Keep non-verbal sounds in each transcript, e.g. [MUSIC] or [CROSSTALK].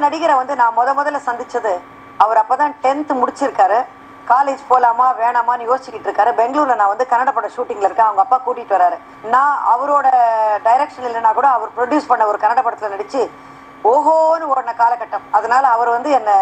நடிகரை வந்து நான் முத முதல்ல சந்திச்சது அவர் அப்பதான் டென்த் முடிச்சிருக்காரு. காலேஜ் போலாமா வேணாமான்னு யோசிச்சுக்கிட்டு இருக்காரு. பெங்களூர்ல நான் வந்து கன்னட படம் ஷூட்டிங்ல இருக்கேன். அவங்க அப்பா கூட்டிட்டு வராரு. நான் அவரோட டைரக்ஷன் இல்லைன்னா கூட அவர் ப்ரொடியூஸ் பண்ண ஒரு கன்னட படத்துல நடிச்சு ஓஹோன்னு ஓடின காலகட்டம். அதனால அவர் வந்து என்னை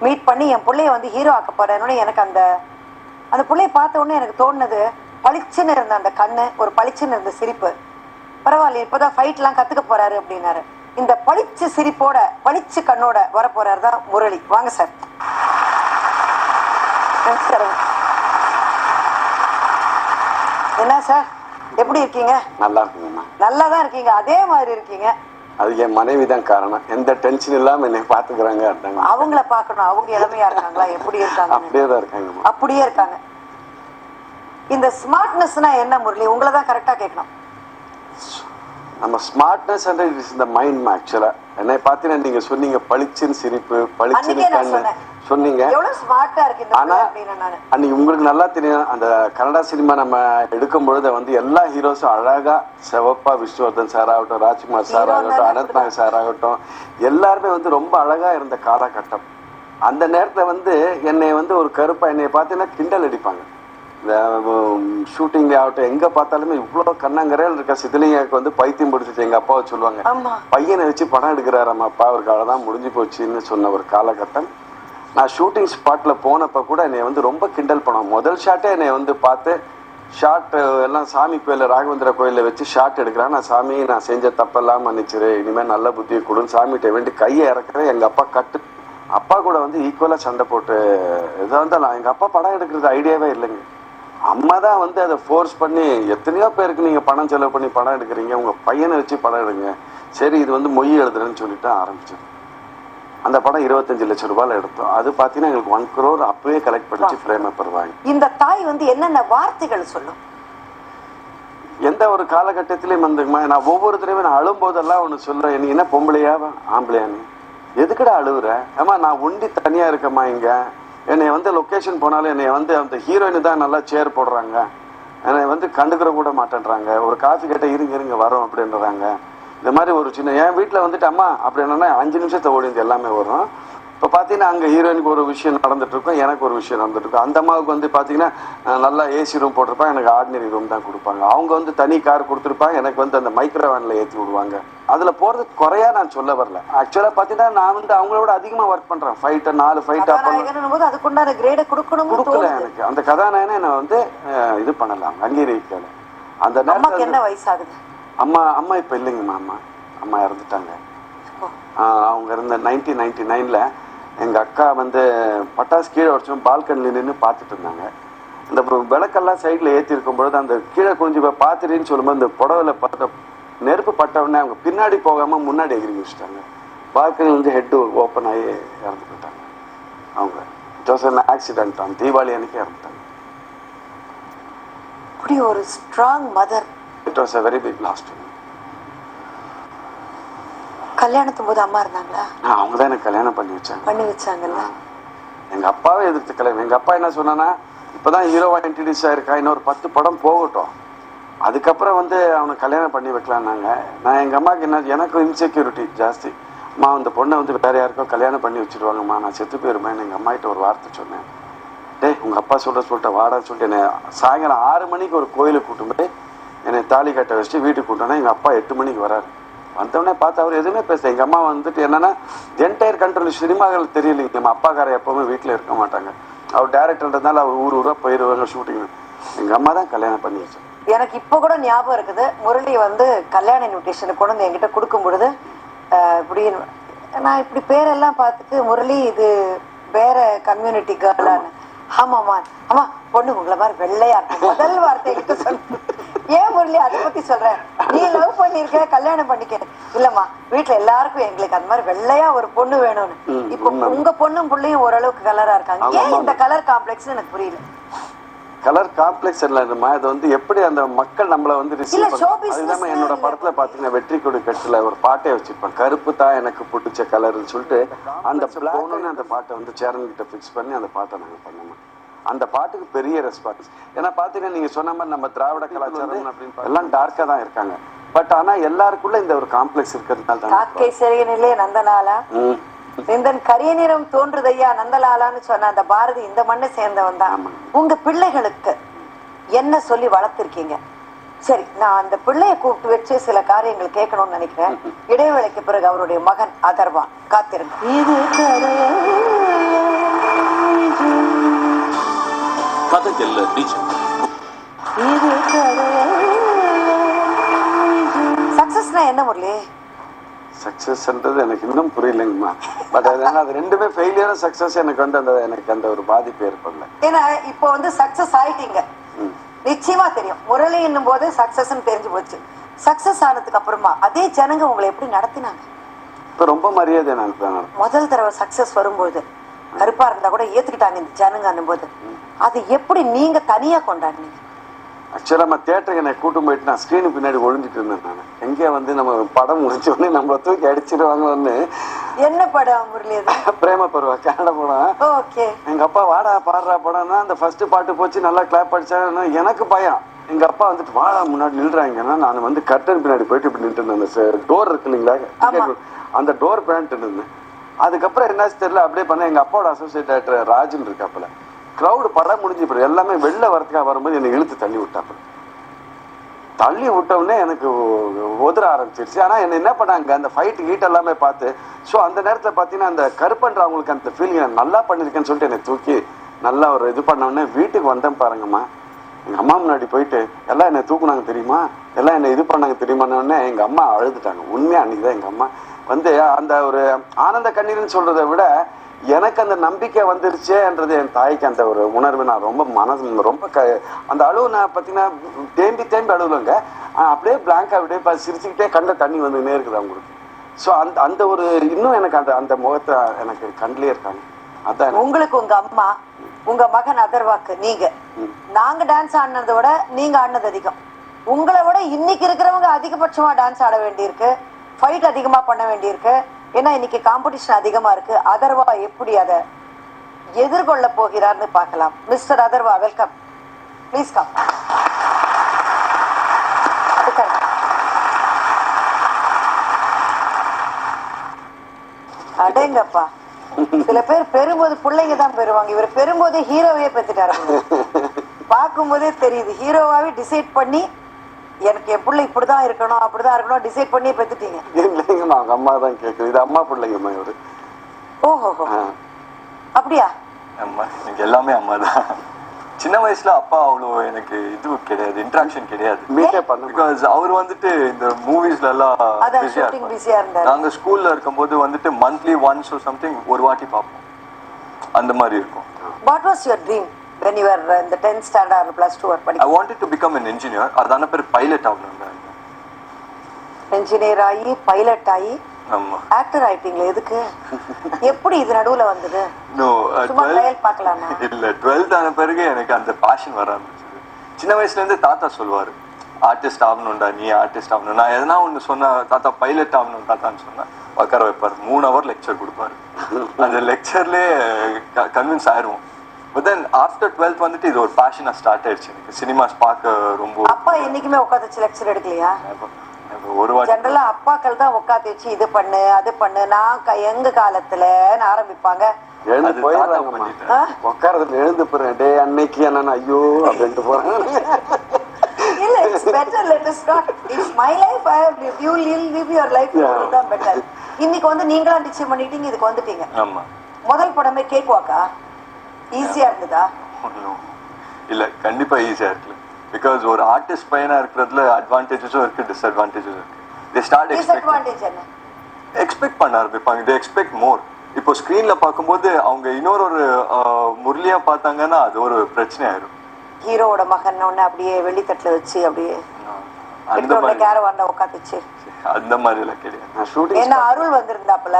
மீட் பண்ணி என் பிள்ளைய வந்து ஹீரோ ஆக்க போறேன்னு எனக்கு அந்த அந்த பிள்ளைய பார்த்த உடனே எனக்கு தோணுனது பளிச்சுன்னு இருந்த அந்த கண்ணு ஒரு பளிச்சுன்னு இருந்த சிரிப்பு. பரவாயில்ல இப்பதான் ஃபைட் எல்லாம் கத்துக்க போறாரு அப்படின்னாரு. இந்த பளிச்சு சிரிப்போட பளிச்சு கண்ணோட வர போறாரு தான் முரளி. வாங்க சார். நமஸ்காரம் என்ன சார்? எப்படி இருக்கீங்க? நல்லா இருக்குங்கம்மா. நல்லா தான் இருக்கீங்க. அதே மாதிரி இருக்கீங்க. அது என் மனைவி தான் காரணம். எந்த டென்ஷன் இல்லாம என்னை பாத்துக்கிறாங்க அவங்கள பார்க்கணும். அவங்க இளமையா இருக்காங்களா? எப்படி இருக்காங்க? அப்படியே தான் இருக்காங்கம்மா. அப்படியே இருக்காங்க. இந்த ஸ்மார்ட்னஸ்னா என்ன முரளி? உங்களை தான் கரெக்டா கேட்கணும். நம்ம ஸ்மார்ட்னஸ் அண்ட் இட் இஸ் இந்த மைண்ட் ஆக்சுவலா என்னை பார்த்தீங்கன்னா நீங்க சொன்னீங்க பளிச்சுன்னு சிரிப்பு நான் கண்ணு. சொன்னீங்க. ஆனா அன்னைக்கு உங்களுக்கு நல்லா தெரியும் அந்த கன்னடா சினிமா நம்ம எடுக்கும் பொழுது வந்து எல்லா ஹீரோஸும் அழகா சிவப்பா விஷ்ணுவர்தன் சார் ஆகட்டும் ராஜ்குமார் சார் ஆகட்டும் அனந்த்நாக் சார் ஆகட்டும் எல்லாருமே வந்து ரொம்ப அழகா இருந்த காலகட்டம். அந்த நேரத்துல வந்து என்னை வந்து ஒரு கருப்பா என்னை பார்த்தீங்கன்னா கிண்டல் அடிப்பாங்க. இந்த ஷூட்டிங்ல ஆகட்டும் எங்க பார்த்தாலுமே இவ்வளவு கண்ணங்கரையில் இருக்க சிதிலிங்காக்கு வந்து பைத்தியம் பிடிச்சிட்டு எங்க அப்பாவை சொல்லுவாங்க. பையனை வச்சு படம் எடுக்கிறாராம் அப்பா அவருக்கு அவ்வளோதான் முடிஞ்சு போச்சுன்னு சொன்ன ஒரு காலகட்டம். நான் ஷூட்டிங் ஸ்பாட்ல போனப்ப கூட என்னை வந்து ரொம்ப கிண்டல் பண்ணுவோம் முதல் ஷாட்டே என்னை வந்து பார்த்து ஷாட் எல்லாம் சாமி கோயிலில் ராகவேந்திர கோயிலில் வச்சு ஷாட் எடுக்கிறேன். நான் சாமி நான் செஞ்ச தப்பெல்லாம் மன்னிச்சிரு. இனிமேல் நல்ல புத்தியை கொடுன்னு சாமிகிட்ட வேண்டி கையை இறக்குறேன் எங்கள் அப்பா கட்டு அப்பா கூட வந்து ஈக்குவலாக சண்டை போட்டு இதாக இருந்தாலும் எங்கள் அப்பா படம் எடுக்கிறது ஐடியாவே இல்லைங்க. அம்மா தான் வந்து அதை ஃபோர்ஸ் பண்ணி எத்தனையோ பேருக்கு நீங்கள் பணம் செலவு பண்ணி படம் எடுக்கிறீங்க உங்கள் பையனை வச்சு படம் எடுங்க. சரி இது வந்து மொய் எழுதுறேன்னு சொல்லிட்டு ஆரம்பிச்சது. அந்த படம் இருபத்தஞ்சு லட்சம் ரூபாயில எடுத்தோம். அது பார்த்தீங்கன்னா எங்களுக்கு ஒன் crore அப்பவே கலெக்ட் பண்ணிச்சு ஃப்ரேம் வாங்கி. இந்த தாய் வந்து என்னென்ன வார்த்தைகள் சொல்லும்? எந்த ஒரு காலகட்டத்திலையும் வந்துங்கம்மா நான் ஒவ்வொரு தடவையும் நான் அழும்போதெல்லாம் ஒன்று சொல்றேன். நீ என்ன பொம்பளையா ஆம்பளையா நீ? எதுக்குடா அழுவுற? ஏமா நான் ஒண்டி தனியா இருக்கேம்மா இங்க. என்னை வந்து லொக்கேஷன் போனாலும் என்னை வந்து அந்த ஹீரோயின் தான் நல்லா சேர் போடுறாங்க. என்னை வந்து கண்டுக்கிற கூட மாட்டேன்றாங்க. ஒரு காஃபி கேட்ட இருங்க இருங்க வரோம் அப்படின்றாங்க. இந்த மாதிரி ஒரு சின்ன என் வீட்டில் வந்துட்டு அம்மா அப்படின்னா அஞ்சு நிமிஷத்தை ஓடிந்து எல்லாமே வரும். இப்போ பார்த்தீங்கன்னா அங்கே ஹீரோயினுக்கு ஒரு விஷயம் நடந்துட்டு இருக்கும் எனக்கு ஒரு விஷயம் நடந்துட்டு இருக்கும் அந்த அம்மாவுக்கு வந்து பார்த்தீங்கன்னா நல்லா ஏசி ரூம் போட்டிருப்பாங்க எனக்கு ஆர்டினரி ரூம் தான் கொடுப்பாங்க. அவங்க வந்து தனி கார் கொடுத்துருப்பாங்க எனக்கு வந்து அந்த மைக்ரோ வேனில் ஏற்றி விடுவாங்க. அதில் போகிறது குறையா நான் சொல்ல வரல. ஆக்சுவலாக பார்த்தீங்கன்னா நான் வந்து அவங்களோட அதிகமாக ஒர்க் பண்ணுறேன் ஃபைட்டை நாலு ஃபைட்டாக பண்ண கதாநாயகன் போது அதுக்குண்டான கிரேட கொடுக்கணும் கொடுக்கல எனக்கு. அந்த கதாநாயகனை நான் வந்து இது பண்ணலாம் அங்கீகரிக்கல. அந்த நேரத்தில் என்ன வயசாகுது? அம்மா அம்மா இப்போ இல்லைங்கம்மா அம்மா அம்மா இறந்துட்டாங்க. அவங்க இருந்த நைன்டீன் நைன்டி நைனில் எங்கள் அக்கா வந்து பட்டாசு கீழே உடச்சோம் பால்கனியில் நின்று பார்த்துட்டு இருந்தாங்க. இந்த விளக்கெல்லாம் சைடில் ஏற்றி இருக்கும் பொழுது அந்த கீழே குனிஞ்சு போய் பார்த்துட்டேன்னு சொல்லும்போது அந்த புடவையில் பட்ட நெருப்பு பட்ட உடனே அவங்க பின்னாடி போகாமல் முன்னாடி எகிரி வச்சுட்டாங்க. பால்கனி வந்து ஹெட்டு ஓப்பன் ஆகி இறந்து போயிட்டாங்க. அவங்க ஜோசன் ஆக்சிடென்ட் தான் தீபாவளி அன்னைக்கு இறந்துட்டாங்க இப்படி ஒரு strong mother it was a very big lost கல்யாணத்தும் போது அம்மா இருந்தாங்களா? அவங்க தான் எனக்கு கல்யாணம் பண்ணி வச்சாங்க. பண்ணி வச்சாங்கல்ல? எங்க அப்பாவே எதிர்த்து கல்யாணம். எங்க அப்பா என்ன சொன்னான்னா இப்பதான் ஹீரோவா இன்ட்ரடியூஸ் ஆயிருக்கா இன்னொரு பத்து படம் போகட்டும். அதுக்கப்புறம் வந்து அவனை கல்யாணம் பண்ணி வைக்கலான்னாங்க. நான் எங்கள் அம்மாவுக்கு என்ன எனக்கும் இன்செக்யூரிட்டி ஜாஸ்தி. அம்மா அந்த பொண்ணை வந்து வேறு யாருக்கோ கல்யாணம் பண்ணி வச்சுருவாங்கம்மா நான் செத்து போயிருமேன்னு எங்கள் அம்மா கிட்ட ஒரு வார்த்தை சொன்னேன். டேய் உங்கள் அப்பா சொல்கிற சொல்லிட்ட வாடான்னு சொல்லிட்டு என்னை சாயங்காலம் ஆறு மணிக்கு ஒரு கோயிலுக்கு கூட்டும் போய் என்னை தாலி கட்ட வச்சுட்டு வீட்டுக்கு கூட்டோன்னா எங்கள் அப்பா எட்டு மணிக்கு வராரு. வந்தவொடனே பார்த்து அவர் எதுவுமே பேசல. எங்கள் அம்மா வந்துட்டு என்னென்னா என்டையர் கண்ட்ரோல் சினிமாக்கள் தெரியலைங்க. நம்ம அப்பாக்கார எப்போவுமே வீட்டில் இருக்க மாட்டாங்க. அவர் டேரக்டர்ன்றதுனால அவர் ஊர் ஊராக போயிடுவாங்க ஷூட்டிங் எங்கள் அம்மா தான் கல்யாணம் பண்ணி வச்சாங்க. எனக்கு இப்ப கூட ஞாபகம் இருக்குது. முரளி வந்து கல்யாண இன்விடேஷன் கொண்டு வந்து என்கிட்ட கொடுக்கும் பொழுது இப்படி நான் இப்படி பேரெல்லாம் பார்த்துட்டு முரளி இது வேற கம்யூனிட்டி கேர்ளான்னு ஆமாமா அம்மா பொண்ணு உங்களை மாதிரி வெள்ளையா இருக்கும். முதல் வார்த்தை என்கிட்ட சொல்லு ஏன் முரளி அதை பத்தி சொல்றேன் நீ லவ் பண்ணிருக்க கல்யாணம் பண்ணிக்க. இல்லம்மா வீட்டுல எல்லாருக்கும் எங்களுக்கு அந்த மாதிரி வெள்ளையா ஒரு பொண்ணு வேணும்னு. இப்போ. உங்க பொண்ணும் புள்ளையும் ஓரளவுக்கு கலரா இருக்காங்க. ஆமா, ஏன் ஆமா. இந்த கலர் காம்ப்ளெக்ஸ் எனக்கு புரியல. கலர் காம்ப்ளெக்ஸ் இல்லைம்மா. இது வந்து எப்படி அந்த மக்கள் நம்மளை வந்து ரிசீவ் business அதுதான் என்னோட. படத்துல பாத்தீங்கன்னா வெற்றி கொடி கட்டுல ஒரு பாட்டே வச்சிருப்பேன் கருப்பு தான் எனக்கு பிடிச்ச கலர்னு சொல்லிட்டு அந்த போனோன்னு அந்த பாட்டை வந்து சேரன் கிட்ட ஃபிக்ஸ் பண்ணி அந்த பாட்டை நாங்க பண்ணோம். அந்த பாட்டுக்கு பெரிய ரெஸ்பான்ஸ் ஏன்னா பாத்தீங்கன்னா நீங்க சொன்ன மாதிரி நம்ம திராவிட கலாச்சாரம் அப்படின்னு எல்லாம் டார்க்கா தான் இருக்காங்க. பட் ஆனா எல்லாருக்குள்ள இந்த ஒரு காம்ப்ளெக்ஸ் இருக்கிறதுனால தான் நந்தனாலா? இந்த கரிய நிறம் தோன்றுதையா நந்தலாலான்னு சொன்ன அந்த பாரதி இந்த மண்ணை சேர்ந்தவன் தான். உங்க பிள்ளைகளுக்கு என்ன சொல்லி வளர்த்திருக்கீங்க? சரி நான் அந்த பிள்ளைய கூப்பிட்டு வச்சு சில காரியங்கள் கேட்கணும்னு நினைக்கிறேன். [LAUGHS] இடைவேளைக்கு பிறகு அவருடைய மகன் அதர்வா காத்திருங்க. இது சக்சஸ்னா என்ன முரளி? சக்சஸ்ன்றது எனக்கு இன்னும் புரியலைங்கம்மா. பட் அது என்ன, அது ரெண்டுமே ஃபெயிலியரும் சக்சஸ் எனக்கு வந்து அந்த எனக்கு அந்த ஒரு பாதிப்பு ஏற்படல. ஏன்னா இப்போ வந்து சக்சஸ் ஆயிட்டீங்க. நிச்சயமா தெரியும். முரளி என்னும் போது சக்சஸ் தெரிஞ்சு போச்சு. சக்சஸ் ஆனதுக்கு அப்புறமா அதே ஜனங்க உங்களை எப்படி நடத்தினாங்க? இப்ப ரொம்ப மரியாதை தான் முதல் தடவை சக்சஸ் வரும்போது கருப்பா இருந்தா கூட ஏத்துக்கிட்டாங்க இந்த ஜனங்க போது. அது எப்படி நீங்க தனியா கொண்டாடுனீங்க? ஆக்சுவலா நம்ம தேட்டருக்கு என்னை கூட்டு போயிட்டு நான் ஸ்க்ரீனு பின்னாடி ஒழிஞ்சிட்டு இருந்தேன் நான். எங்கே வந்து நம்ம படம் முடிச்ச உடனே நம்மளை தூக்கி அடிச்சிருவாங்கன்னு என்ன படம் பிரேம பருவா கன்னட படம். ஓகே. எங்க அப்பா வாடா பாடுறா படம்னா அந்த ஃபர்ஸ்ட் பாட்டு போச்சு நல்லா கிளாப் அடிச்சாங்கன்னா எனக்கு பயம். எங்க அப்பா வந்துட்டு வாடா முன்னாடி நில்றாங்கன்னா நான் வந்து கர்டன் பின்னாடி போயிட்டு இப்படி நின்று இருந்தேன் அந்த டோர் இருக்கு இல்லைங்களா? அந்த டோர் பேண்ட் இருந்தேன் அதுக்கப்புறம் என்னாச்சு தெரியல அப்படியே பண்ண எங்க அப்பாவோட அசோசியேட் டேரக்டர் ராஜன் இருக்காப்புல. கிரௌடு படம் முடிஞ்சு போயிடும் எல்லாமே வெளில வரத்துக்காக வரும்போது என்னை இழுத்து தள்ளி விட்டாப்புல தள்ளி விட்ட எனக்கு ஒ- உதற ஆரம்பிச்சிருச்சு. ஆனால் என்ன என்ன பண்ணாங்க அந்த ஃபைட் ஹீட் எல்லாமே பார்த்து ஸோ அந்த நேரத்தில் பார்த்தீங்கன்னா அந்த கருப்பன்ற அவங்களுக்கு அந்த ஃபீலிங் நல்லா பண்ணிருக்கேன்னு சொல்லிட்டு என்னை தூக்கி நல்லா ஒரு இது பண்ண வீட்டுக்கு வந்தேன் பாருங்கம்மா. எங்கள் அம்மா முன்னாடி போயிட்டு எல்லாம் என்னை தூக்குனாங்க தெரியுமா? எல்லாம் என்னை இது பண்ணாங்க தெரியுமான்னு எங்கள் அம்மா அழுதுட்டாங்க. உண்மையாக அன்னைக்கு தான் எங்கள் அம்மா வந்து அந்த ஒரு ஆனந்த கண்ணீர்னு சொல்கிறத விட எனக்கு அந்த நம்பிக்கை வந்துருச்சேன்றது என் தாய்க்கு அந்த ஒரு உணர்வு. நான் ரொம்ப மனசு ரொம்ப க அந்த அழுவு நான் பார்த்தீங்கன்னா தேம்பி தேம்பி அழுவலங்க. அப்படியே பிளாங்கா அப்படியே சிரிச்சுக்கிட்டே கண்ட தண்ணி வந்துன்னே இருக்குது அவங்களுக்கு. ஸோ அந்த அந்த ஒரு இன்னும் எனக்கு அந்த அந்த முகத்தை எனக்கு கண்ணிலே இருக்காங்க. அதான் உங்களுக்கு உங்க அம்மா உங்க மகன் அதர்வாக்கு நீங்க. நாங்க டான்ஸ் ஆடினதை விட நீங்க ஆடினது அதிகம். உங்களை விட இன்னைக்கு இருக்கிறவங்க அதிகபட்சமா டான்ஸ் ஆட வேண்டியிருக்கு. ஃபைட் அதிகமா பண்ண வேண்டியிருக்கு. ஏன்னா இன்னைக்கு காம்படிஷன் அதிகமா இருக்கு. அதர்வா எப்படி அதை எதிர்கொள்ள போகிறார்னு பார்க்கலாம். Mr Atharva welcome please come அடேங்கப்பா. சில பேர் பெறும்போது பிள்ளைங்க தான் பெறுவாங்க. இவர் பெறும்போது ஹீரோவே பெற்றுட்டாரு. பார்க்கும்போதே தெரியுது. ஹீரோவாவே டிசைட் பண்ணி எனக்கு என் பிள்ளை இப்படிதான் இருக்கணும் அப்படிதான் இருக்கணும் டிசைட் பண்ணி பெத்துட்டீங்க. இல்லைங்கம்மா அவங்க அம்மா தான் கேட்குது. இது அம்மா பிள்ளைங்கம்மா இவரு. ஓஹோ ஆ. அப்படியா? அம்மா எனக்கு எல்லாமே அம்மா தான். சின்ன வயசுல அப்பா அவ்வளோ எனக்கு இது கிடையாது இன்ட்ராக்ஷன் கிடையாது. மீட்டே பண்ண பிகாஸ் அவர் வந்துட்டு இந்த மூவிஸ்ல எல்லாம் பிஸியா இருந்தாரு. நாங்க ஸ்கூல்ல இருக்கும்போது வந்துட்டு மந்த்லி ஒன்ஸ் சம்திங் ஒரு வாட்டி பார்ப்போம். அந்த மாதிரி இருக்கும். What was your dream when you are இந்த tenth standard plus two I படிக்க wanted to become an engineer. அதான பேர் பைலட் ஆகணும் இன்ஜினியர் ஆகி பைலட் ஆகி ஆமா. ஆக்டர் ஆயிட்டீங்களே எதுக்கு? [LAUGHS] எப்படி இது நடுவுல வந்தது? நோ சும்மா ட்ரையல் பார்க்கலாமா? [LAUGHS] இல்ல டுவெல்த் ஆன பிறகு எனக்கு அந்த பேஷன் வர ஆரம்பிச்சது. சின்ன வயசுல இருந்து தாத்தா சொல்லுவாரு ஆர்டிஸ்ட் ஆகணும்டா நீ ஆர்டிஸ்ட் ஆகணும். நான் எதனா ஒண்ணு சொன்னா தாத்தா பைலட் ஆகணும் தாத்தான்னு சொன்னா உட்கார வைப்பாரு. மூணு ஹவர் லெக்சர் கொடுப்பாரு. அந்த லெக்சர்லயே கன்வின்ஸ் ஆயிருவோம். பட் தென் ஆஃப்டர் டுவெல்த் வந்துட்டு இது ஒரு பேஷனா ஸ்டார்ட் ஆயிடுச்சு. எனக்கு சினிமாஸ் பார்க்க ரொம்ப அப்பா என்னைக்குமே உட்காந்து வச்சு லெக்சர் எடுக்கலையா ஒரு ஜெனரலா அப்பாக்கள் தான் உட்காந்து வச்சு இது பண்ணு அது பண்ணு. நான் க- எங்க காலத்துலன்னு ஆரம்பிப்பாங்க. எழுந்து எழுந்து போறேன். டே அன்னைக்கு என்ன ஐயோ அப்படின்ட்டு இல்ல it's better let is not it's my life I how live you will live your life. தான் பெட்டர் இன்னைக்கு வந்து நீங்களா நிச்சயம் பண்ணிட்டீங்க இதுக்கு வந்துட்டீங்க. ஆமா. முதல் படமே கேக் வாக்கா ஈஸியா இருந்ததா இல்ல கண்டிப்பா ஈஸியா இருக்கு. பிகாஸ் ஒரு ஆர்டிஸ்ட் பையனா இருக்கிறதுல அட்வான்டேஜஸும் இருக்கு டிஸ்அட்வான்டேஜும் இருக்கு. தே ஸ்டார்ட் எக்ஸ்பெக்ட் டிஸ்அட்வான்டேஜ் என்ன? எக்ஸ்பெக்ட் பண்ண ஆரம்பிப்பாங்க. தே எக்ஸ்பெக்ட் மோர் இப்போ ஸ்க்ரீன்ல பார்க்கும்போது அவங்க இன்னொரு ஒரு முரளியா பார்த்தாங்கன்னா அது ஒரு பிரச்சனை ஆயிரும் ஹீரோவோட மகன் ஒண்ணு அப்படியே வெள்ளித்தட்டுல வச்சு அப்படியே அந்த மாதிரி. கேரவான்ல உட்காந்து வச்சு. அந்த மாதிரி எல்லாம் கிடையாது. ஏன்னா அருள் வந்திருந்தாப்புல.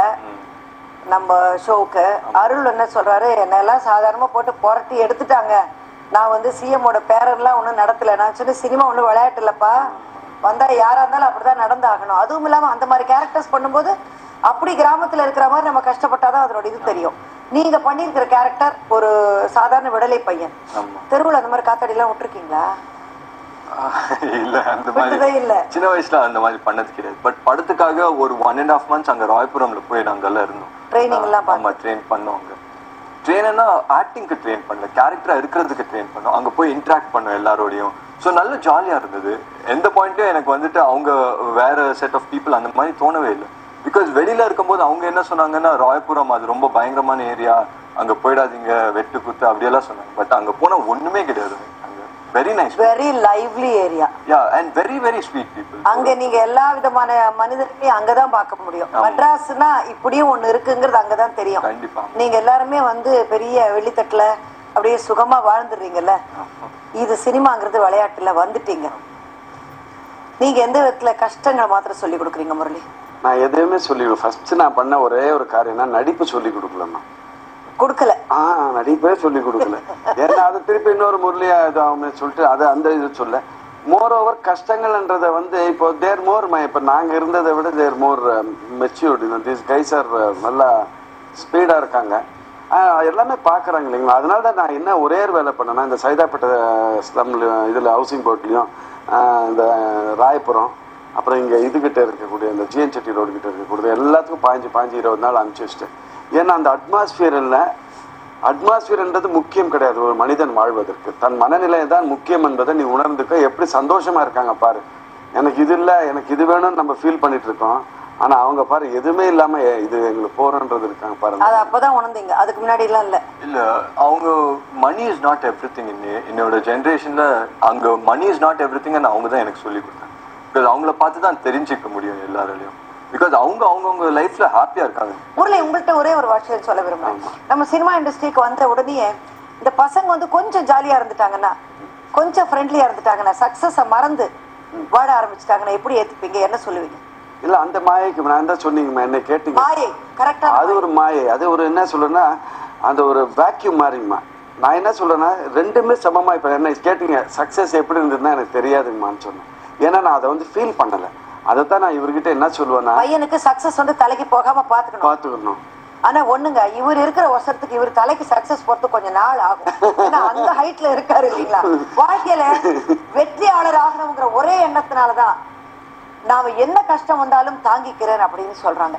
நம்ம ஷோவுக்கு அருள் என்ன சொல்றாரு? என்னெல்லாம் சாதாரணமா போட்டு புரட்டி எடுத்துட்டாங்க. நான் வந்து சிஎம்மோட பேரர்லாம் ஒன்றும் நடத்தல. நான் சொன்ன சினிமா ஒன்றும் விளையாட்டு இல்லப்பா வந்தா யாரா இருந்தாலும் அப்படிதான் நடந்தாகணும். அதுவும் இல்லாம அந்த மாதிரி கேரக்டர்ஸ் பண்ணும்போது அப்படி கிராமத்துல இருக்கிற மாதிரி நம்ம கஷ்டப்பட்டாதான் அதனோட இது தெரியும். நீங்க பண்ணியிருக்கிற கேரக்டர் ஒரு சாதாரண விடலை பையன். தெருவுல அந்த மாதிரி காத்தாடி எல்லாம் விட்டுருக்கீங்களா? [LAUGHS] இல்ல அந்த மாதிரி இல்ல. சின்ன வயசுல அந்த மாதிரி பண்ணது கிடையாது. பட் படத்துக்காக ஒரு ஒன் அண்ட் ஹாஃப் மந்த்ஸ் அங்க ராயபுரம்ல போய் நாங்க எல்லாம் இருந்தோம். ட்ரைனிங் எல்லாம் ஆமா ட்ரெயின் பண்ணுவாங்க. ட்ரெயினா ஆக்டிங்க்கு ட்ரெயின் பண்ணல கேரக்டரா இருக்கிறதுக்கு ட்ரெயின் பண்ணோம் அங்க போய் இன்ட்ராக்ட் பண்ணோம் எல்லாரோடையும். ஸோ நல்ல ஜாலியா இருந்தது. எந்த பாயிண்ட்லயும் எனக்கு வந்துட்டு அவங்க வேற செட் ஆஃப் பீப்புள் அந்த மாதிரி தோணவே இல்லை. பிகாஸ் வெளியில இருக்கும்போது அவங்க என்ன சொன்னாங்கன்னா ராயபுரம் அது ரொம்ப பயங்கரமான ஏரியா அங்க போயிடாதீங்க வெட்டு குத்து அப்படியெல்லாம் சொன்னாங்க. பட் அங்க போனா ஒண்ணுமே கிடையாது. Very nice very lively area yeah and very very sweet people அங்க நீங்க எல்லா விதமான மனிதர்களையும் அங்கதான் பார்க்க முடியும். மெட்ராஸ்னா இப்படியும் ஒண்ணு இருக்குங்கிறது அங்கதான் தெரியும். கண்டிப்பா. நீங்க எல்லாருமே வந்து பெரிய வெள்ளித்தட்டுல அப்படியே சுகமா வாழ்ந்துடுறீங்கல்ல? இது சினிமாங்கிறது விளையாட்டுல வந்துட்டீங்க. நீங்க எந்த விதத்துல கஷ்டங்களை மாத்திரம் சொல்லி கொடுக்குறீங்க முரளி? நான் எதுவுமே சொல்லி ஃபர்ஸ்ட் நான் பண்ண ஒரே ஒரு காரியம்னா நடிப்பு சொல்லி கொடுக்கலம்மா. கொடுக்கல. ஆ நடிப்பே சொல்லி கொடுக்கல. ஏன்னா அது திருப்பி இன்னொரு முரளியா இது சொல்லிட்டு அது அந்த இது சொல்ல. மோர் ஓவர் கஷ்டங்கள்ன்றத வந்து இப்போ தேர் மோர் இப்போ நாங்கள் இருந்ததை விட they're more matured this guys are நல்லா ஸ்பீடாக இருக்காங்க. எல்லாமே பார்க்குறாங்க இல்லைங்களா? அதனால தான் நான் என்ன ஒரே ஒரு வேலை பண்ணேன்னா இந்த சைதாப்பேட்டை ஸ்லம்லையும் இதில் ஹவுசிங் போர்ட்லேயும் இந்த ராயபுரம் அப்புறம் இங்கே இதுகிட்ட இருக்கக்கூடிய இந்த ஜிஎன் செட்டி ரோடு கிட்ட இருக்கக்கூடிய எல்லாத்துக்கும் பாஞ்சு பாஞ்சு இருபது நாள் அனுப்பிச்சி வச்சிட்டேன். ஏன்னா அந்த அட்மாஸ்பியரில் அட்மாஸ்பியர்ன்றது முக்கியம் கிடையாது. ஒரு மனிதன் வாழ்வதற்கு. தன் மனநிலை தான் முக்கியம் என்பதை நீ உணர்ந்துக்க. எப்படி சந்தோஷமா இருக்காங்க பாரு. எனக்கு இது இல்லை எனக்கு இது வேணும்னு நம்ம ஃபீல் பண்ணிட்டு இருக்கோம். ஆனா அவங்க பாரு எதுவுமே இல்லாம "ஏ, இது எங்களுக்கு போறோன்றது இருக்காங்க பாருங்க அது அப்பதான் உணர்ந்தீங்க. அதுக்கு முன்னாடி எல்லாம் இல்ல. இல்ல அவங்க money is not everything என்னோட ஜென்ரேஷன்ல அங்க money is not everything அவங்க தான் எனக்கு சொல்லி கொடுத்தாங்க. அவங்கள பார்த்து தான் தெரிஞ்சுக்க முடியும் எல்லாராலையும். பிகாஸ் அவங்க அவங்கவுங்க லைஃப்ல ஹாப்பியா இருக்காங்க. முரளி உங்கள்கிட்ட ஒரே ஒரு வாட்சியம் சொல்ல விரும்புறேன். நம்ம சினிமா இண்டஸ்ட்ரிக்கு வந்த உடனே இந்த பசங்க வந்து கொஞ்சம் ஜாலியா இருந்துட்டாங்கன்னா கொஞ்சம் ஃப்ரெண்ட்லியா இருந்துட்டாங்கன்னா சக்சஸ மறந்து வாட ஆரம்பிச்சிட்டாங்கன்னா எப்படி ஏத்துப்பீங்க? என்ன சொல்லுவீங்க? இல்ல அந்த மாயைக்கு நான் தான் சொன்னீங்கம்மா? என்ன கேட்டீங்க. மாயை கரெக்டா அது ஒரு மாயை. அது ஒரு என்ன சொல்றேன்னா அந்த ஒரு வேக்யூம் மாதிரிங்கம்மா நான் என்ன சொல்றேன்னா ரெண்டுமே சமமா. இப்ப என்ன கேட்டீங்க சக்சஸ் எப்படி இருந்ததுன்னா எனக்கு தெரியாதுங்கம்மான்னு சொன்னேன். ஏன்னா நான் அதை வந்து ஃபீல் பண்ணல. அதைத்தான் நான் இவர்கிட்ட என்ன சொல்லுவேன்னா பையனுக்கு சக்சஸ் வந்து தலைக்கு போகாம பாத்துக்கணும். பார்த்துக்கணும் ஆனா ஒண்ணுங்க இவர் இருக்கிற வருஷத்துக்கு இவர் தலைக்கு சக்சஸ் போறது கொஞ்சம் நாள் ஆகும். அந்த ஹைட்ல இருக்காரு இல்லைங்களா? வாழ்க்கையில வெற்றியாளர் ஆகணுங்கிற ஒரே எண்ணத்தினாலதான் நாம என்ன கஷ்டம் வந்தாலும் தாங்கிக்கிறேன் அப்படின்னு சொல்றாங்க.